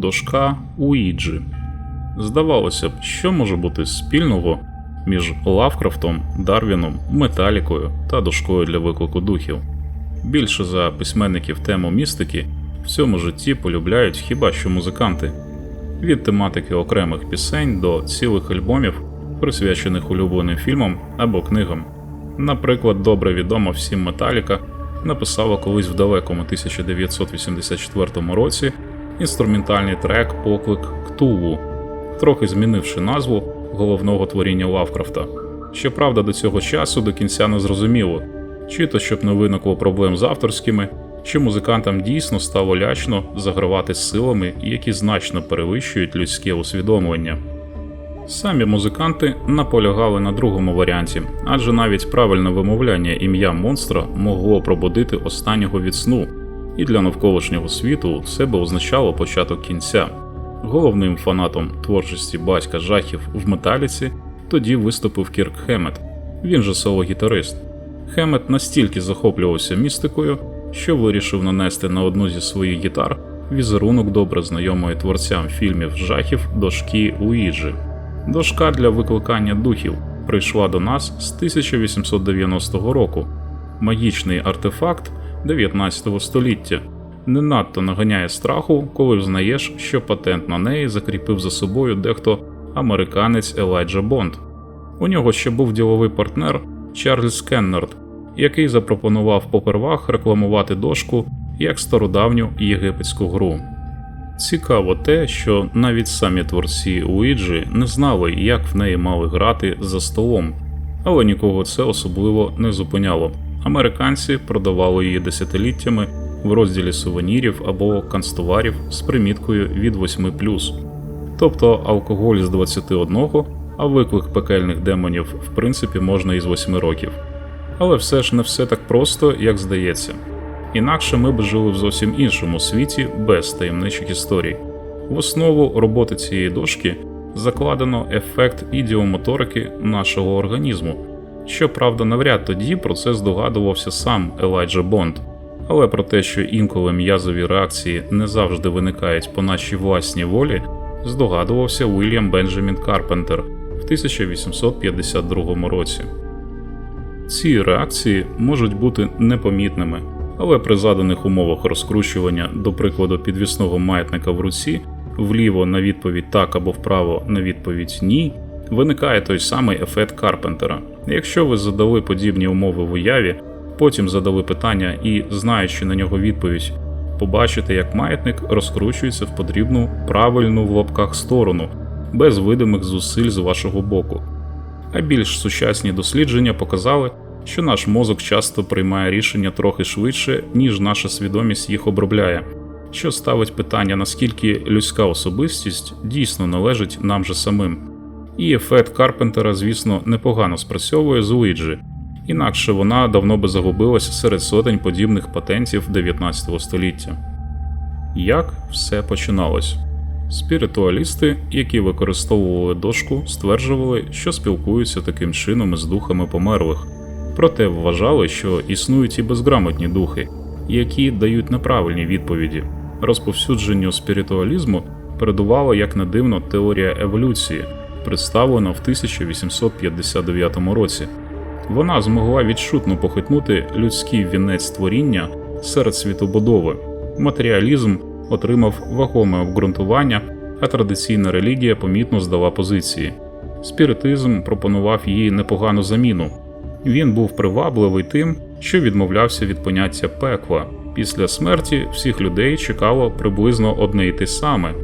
дошка Уїджі. Здавалося б, що може бути спільного між Лавкрафтом, Дарвіном, Металікою та дошкою для виклику духів. Більше за письменників тему містики в цьому житті полюбляють хіба що музиканти, від тематики окремих пісень до цілих альбомів, присвячених улюбленим фільмам або книгам. Наприклад, добре відома всім Металіка написала колись в далекому 1984 році інструментальний трек Поклик Ктулу, трохи змінивши назву головного творіння Лавкрафта. Щоправда, до цього часу до кінця не зрозуміло, чи то щоб не виникло проблем з авторськими, чи музикантам дійсно стало лячно загравати силами, які значно перевищують людське усвідомлення. Самі музиканти наполягали на другому варіанті, адже навіть правильне вимовляння ім'я монстра могло пробудити останнього від сну, і для навколишнього світу це би означало початок кінця. Головним фанатом творчості батька жахів в металіці тоді виступив Кірк Хемет, він же соло-гітарист. Хемет настільки захоплювався містикою, що вирішив нанести на одну зі своїх гітар візерунок добре знайомої творцям фільмів жахів дошки Уїджі. Дошка для викликання духів прийшла до нас з 1890 року. Магічний артефакт 19 століття не надто наганяє страху, коли взнаєш, що патент на неї закріпив за собою дехто американець Елайджа Бонд. У нього ще був діловий партнер Чарльз Кеннард, який запропонував попервах рекламувати дошку як стародавню єгипетську гру. Цікаво те, що навіть самі творці Уіджі не знали, як в неї мали грати за столом, але нікого це особливо не зупиняло. Американці продавали її десятиліттями в розділі сувенірів або канцтоварів з приміткою від 8 тобто алкоголь з 21, а виклик пекельних демонів в принципі можна із 8 років. Але все ж не все так просто, як здається. Інакше ми б жили в зовсім іншому світі без таємничих історій. В основу роботи цієї дошки закладено ефект ідіомоторики нашого організму. Щоправда, навряд тоді про це здогадувався сам Елайджа Бонд, але про те, що інколи м'язові реакції не завжди виникають по нашій власній волі, здогадувався Уільям Бенджамін Карпентер в 1852 році. Ці реакції можуть бути непомітними, але при заданих умовах розкручування, до прикладу, підвісного маятника в руці, вліво на відповідь так або вправо на відповідь ні, виникає той самий ефект Карпентера. Якщо ви задали подібні умови в уяві, потім задали питання і, знаючи на нього відповідь, побачите, як маятник розкручується в потрібну правильну в лапках сторону, без видимих зусиль з вашого боку. А більш сучасні дослідження показали, що наш мозок часто приймає рішення трохи швидше, ніж наша свідомість їх обробляє, що ставить питання, наскільки людська особистість дійсно належить нам же самим. І ефект Карпентера, звісно, непогано спрацьовує з Уіджі, інакше вона давно би загубилася серед сотень подібних патентів 19 століття. Як все починалось? Спіритуалісти, які використовували дошку, стверджували, що спілкуються таким чином із духами померлих, проте вважали, що існують і безграмотні духи, які дають неправильні відповіді. Розповсюдженню спіритуалізму передувала, як не дивно, теорія еволюції, представлена в 1859 році. Вона змогла відчутно похитнути людський вінець творіння серед світобудови. Матеріалізм отримав вагоме обґрунтування, а традиційна релігія помітно здала позиції. Спіритизм пропонував їй непогану заміну. Він був привабливий тим, що відмовлявся від поняття пекла. Після смерті всіх людей чекало приблизно одне й те саме.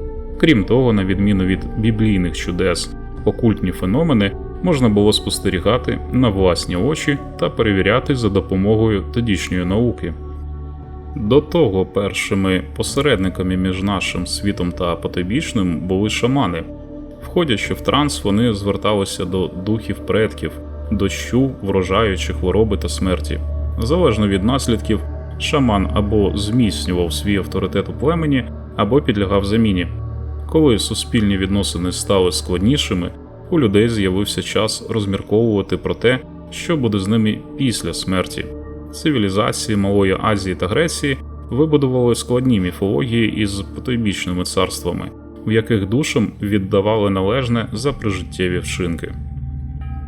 Крім того, на відміну від біблійних чудес, окультні феномени можна було спостерігати на власні очі та перевіряти за допомогою тодішньої науки. До того першими посередниками між нашим світом та потойбічним були шамани. Входячи в транс, вони зверталися до духів предків, дощу, врожаю чи хвороби та смерті. Залежно від наслідків, шаман або зміцнював свій авторитет у племені, або підлягав заміні. Коли суспільні відносини стали складнішими, у людей з'явився час розмірковувати про те, що буде з ними після смерті. Цивілізації Малої Азії та Греції вибудували складні міфології із потойбічними царствами, в яких душам віддавали належне за прижиттєві вчинки.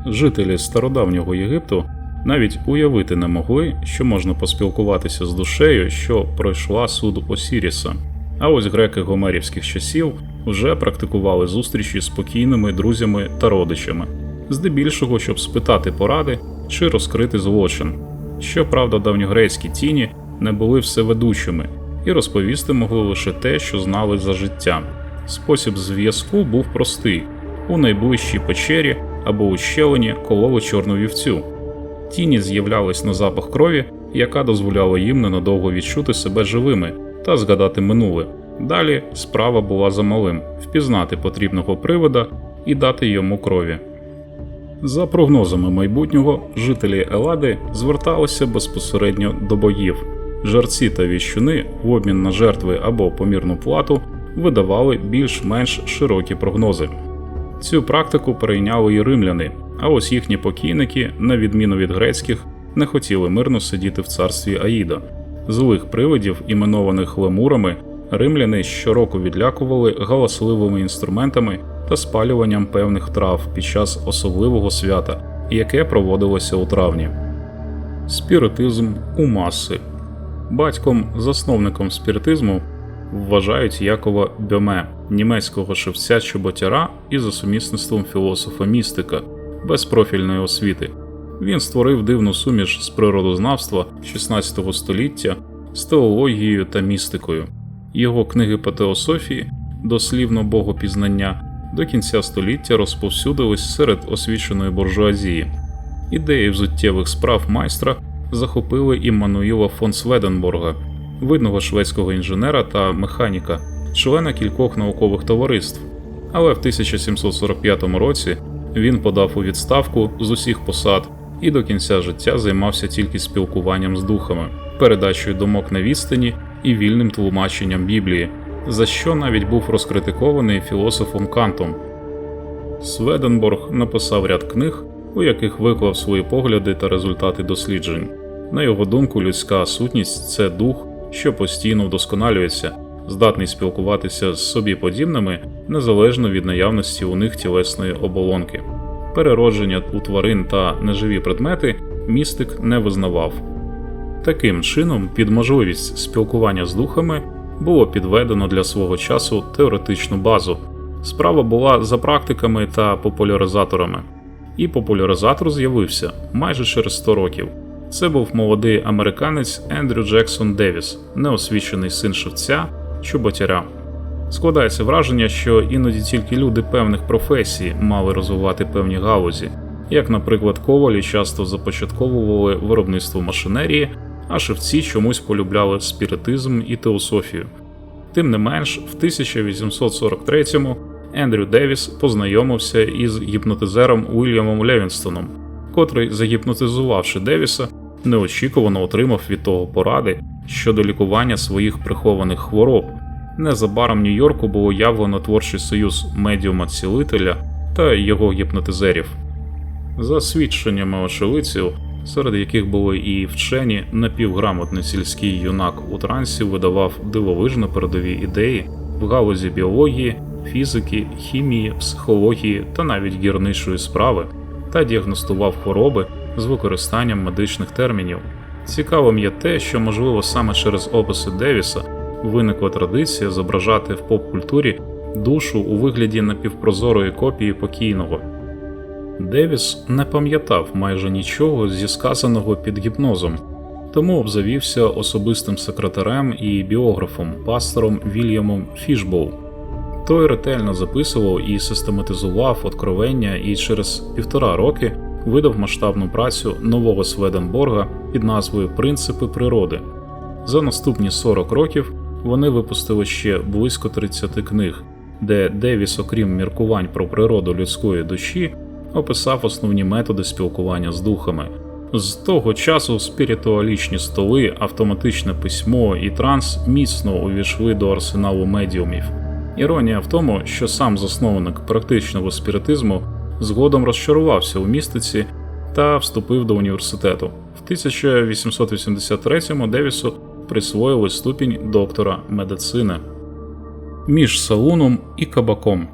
Жителі стародавнього Єгипту навіть уявити не могли, що можна поспілкуватися з душею, що пройшла суд Осіріса. А ось греки гомерівських часів вже практикували зустрічі з покійними друзями та родичами, здебільшого, щоб спитати поради чи розкрити злочин. Щоправда, давньогрецькі тіні не були всеведучими і розповісти могли лише те, що знали за життя. Спосіб зв'язку був простий: у найближчій печері або ущелині кололи чорну вівцю. Тіні з'являлись на запах крові, яка дозволяла їм ненадовго відчути себе живими та згадати минуле. Далі справа була за малим впізнати потрібного привода і дати йому крові. За прогнозами майбутнього, жителі Елади зверталися безпосередньо до богів. Жарці та віщуни в обмін на жертви або помірну плату видавали більш-менш широкі прогнози. Цю практику перейняли і римляни, а ось їхні покійники, на відміну від грецьких, не хотіли мирно сидіти в царстві Аїда. Злих привидів, іменованих лемурами, римляни щороку відлякували галасливими інструментами та спалюванням певних трав під час особливого свята, яке проводилося у травні. Спіритизм у маси батьком засновником спіритизму вважають Якова Бьоме, німецького шевця чоботяра і за сумісництвом філософа-містика без профільної освіти. Він створив дивну суміш з природознавства 16 століття з теологією та містикою. Його книги по теософії, дослівно богопізнання, до кінця століття розповсюдились серед освіченої буржуазії. Ідеї взуттєвих справ майстра захопили Іммануїла фон Сведенборга, видного шведського інженера та механіка, члена кількох наукових товариств. Але в 1745 році він подав у відставку з усіх посад і до кінця життя займався тільки спілкуванням з духами, передачею думок на відстані і вільним тлумаченням Біблії, за що навіть був розкритикований філософом Кантом. Сведенборг написав ряд книг, у яких виклав свої погляди та результати досліджень. На його думку, людська сутність це дух, що постійно вдосконалюється, здатний спілкуватися з собі подібними незалежно від наявності у них тілесної оболонки. Переродження у тварин та неживі предмети містик не визнавав. Таким чином, під можливість спілкування з духами було підведено для свого часу теоретичну базу. Справа була за практиками та популяризаторами. І популяризатор з'явився майже через 100 років. Це був молодий американець Ендрю Джексон Девіс, неосвічений син шевця, чоботяря. Складається враження, що іноді тільки люди певних професій мали розвивати певні галузі, як, наприклад, ковалі часто започатковували виробництво машинерії, а шевці чомусь полюбляли спіритизм і теософію. Тим не менш, в 1843-му Ендрю Девіс познайомився із гіпнотизером Уільямом Левінстоном, котрий, загіпнотизувавши Девіса, неочікувано отримав від того поради щодо лікування своїх прихованих хвороб. Незабаром Нью-Йорку було явлено творчий союз медіума-цілителя та його гіпнотизерів. За свідченнями очевидців, серед яких були і вчені, напівграмотний сільський юнак у трансі видавав дивовижно передові ідеї в галузі біології, фізики, хімії, психології та навіть гірничої справи та діагностував хвороби з використанням медичних термінів. Цікавим є те, що можливо саме через описи Девіса виникла традиція зображати в поп-культурі душу у вигляді напівпрозорої копії покійного. Девіс не пам'ятав майже нічого зі сказаного під гіпнозом, тому обзавівся особистим секретарем і біографом, пастором Вільямом Фішбоу. Той ретельно записував і систематизував откровення і через півтора роки видав масштабну працю нового Сведенборга під назвою Принципи природи. За наступні 40 років вони випустили ще близько 30 книг, де Девіс, окрім міркувань про природу людської душі, описав основні методи спілкування з духами. З того часу спіритуалічні столи, автоматичне письмо і транс міцно увійшли до арсеналу медіумів. Іронія в тому, що сам засновник практичного спіритизму згодом розчарувався у містиці та вступив до університету. В 1883-му Девісу присвоїли ступінь доктора медицини. Між салуном і кабаком.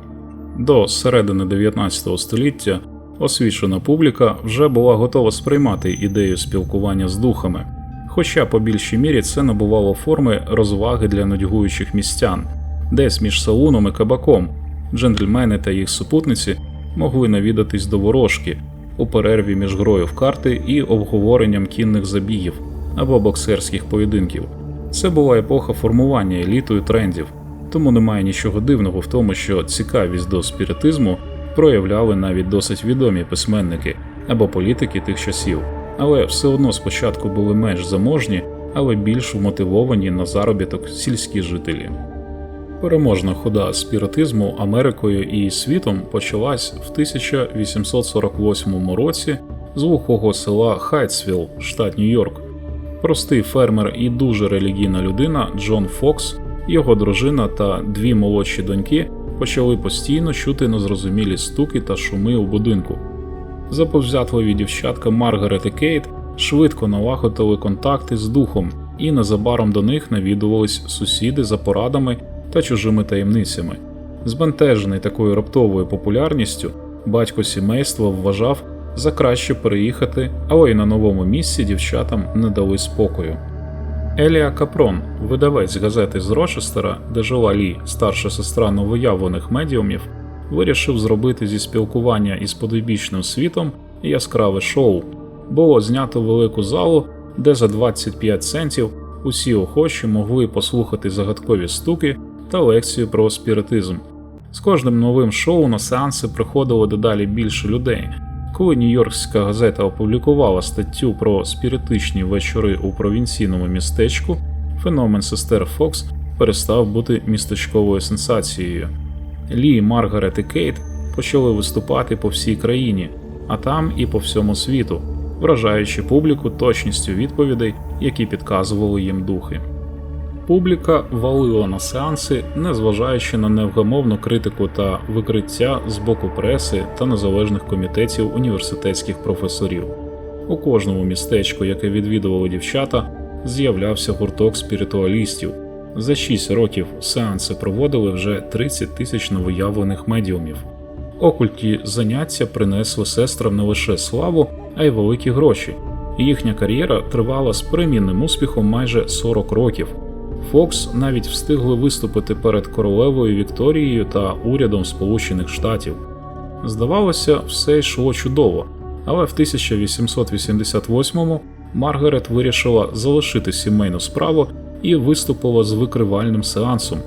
До середини 19 століття освічена публіка вже була готова сприймати ідею спілкування з духами, хоча по більшій мірі це набувало форми розваги для нудьгуючих містян, десь між салуном і кабаком джентльмени та їх супутниці могли навідатись до ворожки у перерві між грою в карти і обговоренням кінних забігів або боксерських поєдинків. Це була епоха формування елітою трендів, тому немає нічого дивного в тому, що цікавість до спіритизму проявляли навіть досить відомі письменники або політики тих часів, але все одно спочатку були менш заможні, але більш вмотивовані на заробіток сільські жителі. Переможна хода спіритизму Америкою і світом почалась в 1848 році з глухого села Хайтсвілл, штат Нью-Йорк. Простий фермер і дуже релігійна людина Джон Фокс, його дружина та дві молодші доньки почали постійно чути незрозумілі стуки та шуми у будинку. Заповзятливі дівчатка Маргарет і Кейт швидко налагодили контакти з духом, і незабаром до них навідувались сусіди за порадами та чужими таємницями. Збентежений такою раптовою популярністю, батько сімейства вважав за краще переїхати, але й на новому місці дівчатам не дали спокою. Елія Капрон, видавець газети з Рочестера, де жила Лі, старша сестра новоявлених медіумів, вирішив зробити зі спілкування із подойбічним світом яскраве шоу. Було знято велику залу, де за 25 центів усі охочі могли послухати загадкові стуки та лекцію про спіритизм. З кожним новим шоу на сеанси приходило дедалі більше людей. Коли Нью-Йоркська газета опублікувала статтю про спіритичні вечори у провінційному містечку, феномен сестер Фокс перестав бути містечковою сенсацією. Лі, Маргарет і Кейт почали виступати по всій країні, а там і по всьому світу, вражаючи публіку точністю відповідей, які підказували їм духи. Публіка валила на сеанси, незважаючи на невгамовну критику та викриття з боку преси та незалежних комітетів університетських професорів. У кожному містечку, яке відвідували дівчата, з'являвся гурток спіритуалістів. За 6 років сеанси проводили вже 30 тисяч новоявлених медіумів. Окульті заняття принесли сестрам не лише славу, а й великі гроші. Їхня кар'єра тривала з перемінним успіхом майже 40 років. Фокс навіть встигли виступити перед королевою Вікторією та урядом Сполучених Штатів. Здавалося, все йшло чудово, але в 1888-му Маргарет вирішила залишити сімейну справу і виступила з викривальним сеансом.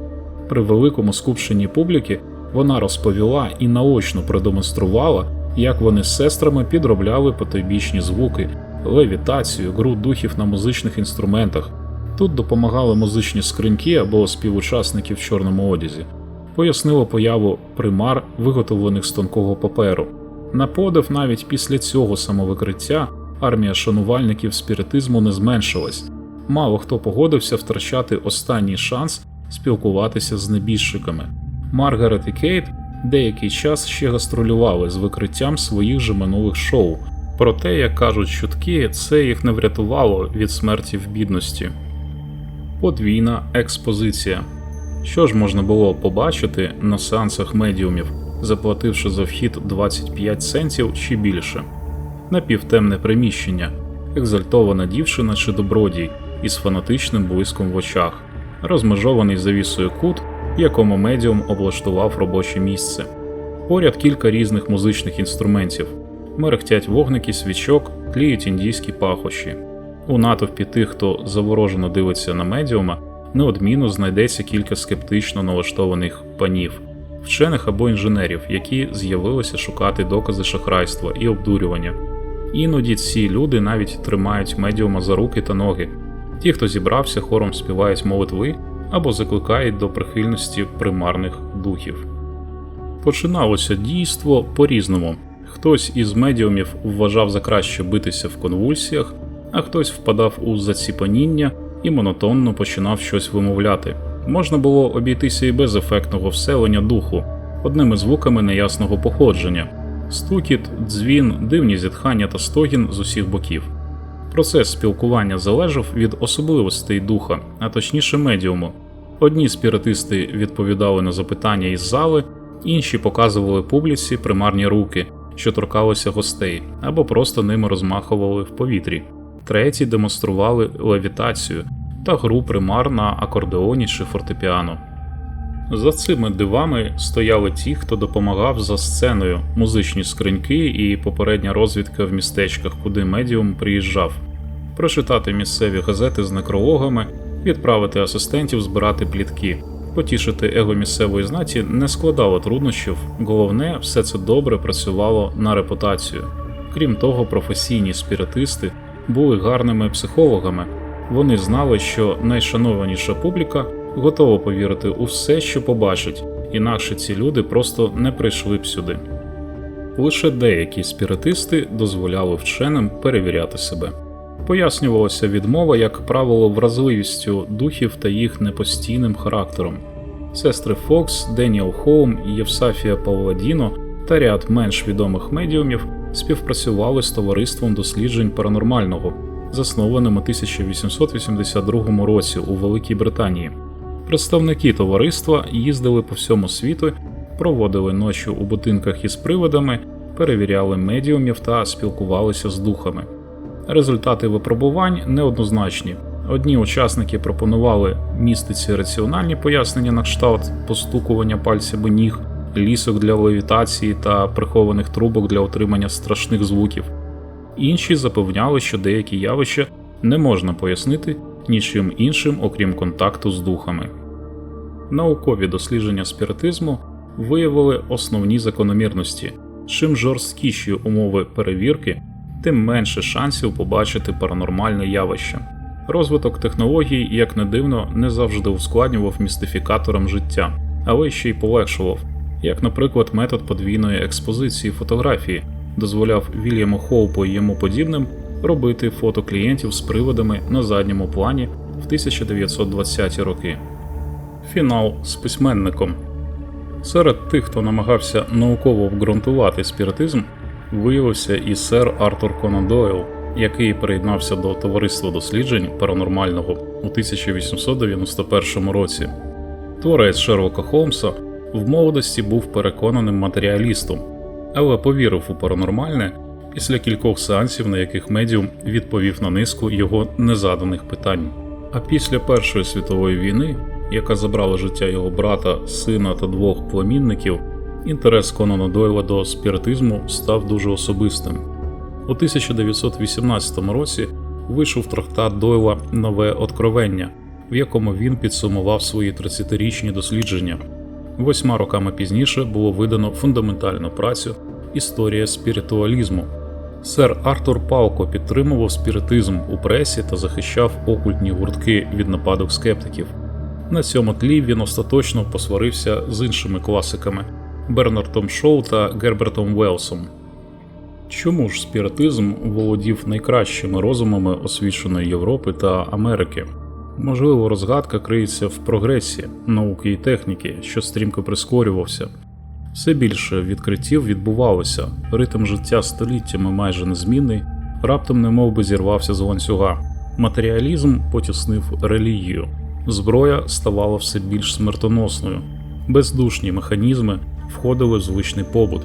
При великому скупченні публіки вона розповіла і наочно продемонструвала, як вони з сестрами підробляли потойбічні звуки, левітацію, гру духів на музичних інструментах. Тут допомагали музичні скриньки або співучасники в чорному одязі, пояснило появу примар, виготовлених з тонкого паперу. На подив, навіть після цього самовикриття армія шанувальників спіритизму не зменшилась. Мало хто погодився втрачати останній шанс спілкуватися з небіжчиками. Маргарет і Кейт деякий час ще гастролювали з викриттям своїх же минулих шоу. Проте, як кажуть чутки, це їх не врятувало від смерті в бідності. Подвійна експозиція. Що ж можна було побачити на сеансах медіумів, заплативши за вхід 25 центів чи більше, напівтемне приміщення, екзальтована дівчина чи добродій із фанатичним блиском в очах, розмежований завісою кут, якому медіум облаштував робоче місце. Поряд кілька різних музичних інструментів, мерехтять вогники свічок, тліють індійські пахощі. У натовпі тих, хто заворожено дивиться на медіума, неодмінно знайдеться кілька скептично налаштованих панів, вчених або інженерів, які з'явилися шукати докази шахрайства і обдурювання. Іноді ці люди навіть тримають медіума за руки та ноги. Ті, хто зібрався, хором співають молитви або закликають до прихильності примарних духів. Починалося дійство по-різному. Хтось із медіумів вважав за краще битися в конвульсіях, а хтось впадав у заціпаніння і монотонно починав щось вимовляти. Можна було обійтися і без ефектного вселення духу, одними звуками неясного походження стукіт, дзвін, дивні зітхання та стогін з усіх боків. Процес спілкування залежав від особливостей духа, а точніше медіуму. Одні спіритисти відповідали на запитання із зали, інші показували публіці примарні руки, що торкалися гостей, або просто ними розмахували в повітрі. Треті демонстрували левітацію та гру примар на акордеоні чи фортепіано. За цими дивами стояли ті, хто допомагав за сценою, музичні скриньки і попередня розвідка в містечках, куди медіум приїжджав, прочитати місцеві газети з некрологами, відправити асистентів збирати плітки. Потішити его місцевої знаті не складало труднощів, головне, все це добре працювало на репутацію. Крім того, професійні спіритисти були гарними психологами. Вони знали, що найшанованіша публіка готова повірити у все, що побачить, інакше ці люди просто не прийшли б сюди. Лише деякі спіритисти дозволяли вченим перевіряти себе. Пояснювалася відмова, як правило, вразливістю духів та їх непостійним характером. Сестри Фокс, Деніел Хоум, Євсафія Павладіно та ряд менш відомих медіумів співпрацювали з товариством досліджень паранормального, заснованим у 1882 році у Великій Британії. Представники товариства їздили по всьому світу, проводили ночі у будинках із привидами, перевіряли медіумів та спілкувалися з духами. Результати випробувань неоднозначні. Одні учасники пропонували містиці раціональні пояснення на кшталт постукування пальцями ніг, лісок для левітації та прихованих трубок для отримання страшних звуків. Інші запевняли, що деякі явища не можна пояснити нічим іншим, окрім контакту з духами. Наукові дослідження спіритизму виявили основні закономірності. Чим жорсткіші умови перевірки, тим менше шансів побачити паранормальне явище. Розвиток технологій, як не дивно, не завжди ускладнював містифікаторам життя, але ще й полегшував, як, наприклад, метод подвійної експозиції фотографії дозволяв Вільяму Хоупу і йому подібним робити фото клієнтів з приводами на задньому плані в 1920-ті роки. Фінал з письменником. Серед тих, хто намагався науково обґрунтувати спіритизм, виявився і сер Артур Конан Дойл, який приєднався до товариства досліджень паранормального у 1891 році. Творець Шерлока Холмса в молодості був переконаним матеріалістом, але повірив у паранормальне після кількох сеансів, на яких медіум відповів на низку його незаданих питань. А після Першої світової війни, яка забрала життя його брата, сина та двох племінників, інтерес Конана Дойла до спіритизму став дуже особистим. У 1918 році вийшов трактат Дойла Нове откровення, в якому він підсумував свої 30-річні дослідження. Восьма роками пізніше було видано фундаментальну працю Історія спіритуалізму. Сер Артур Палко підтримував спіритизм у пресі та захищав окультні гуртки від нападок скептиків. На цьому тлі він остаточно посварився з іншими класиками Бернардом Шоу та Гербертом Велсом. Чому ж спіритизм володів найкращими розумами освіченої Європи та Америки? Можливо, розгадка криється в прогресі науки і техніки, що стрімко прискорювався. Все більше відкриттів відбувалося, ритм життя століттями майже незмінний, раптом немов би зірвався з ланцюга. Матеріалізм потіснив релігію, зброя ставала все більш смертоносною, бездушні механізми входили в звичний побут.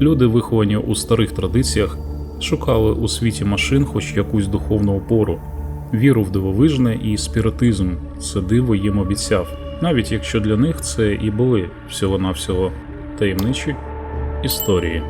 Люди, виховані у старих традиціях, шукали у світі машин хоч якусь духовну опору, віру в дивовижне і спіритизм це диво їм обіцяв, навіть якщо для них це і були всього-навсього таємничі історії.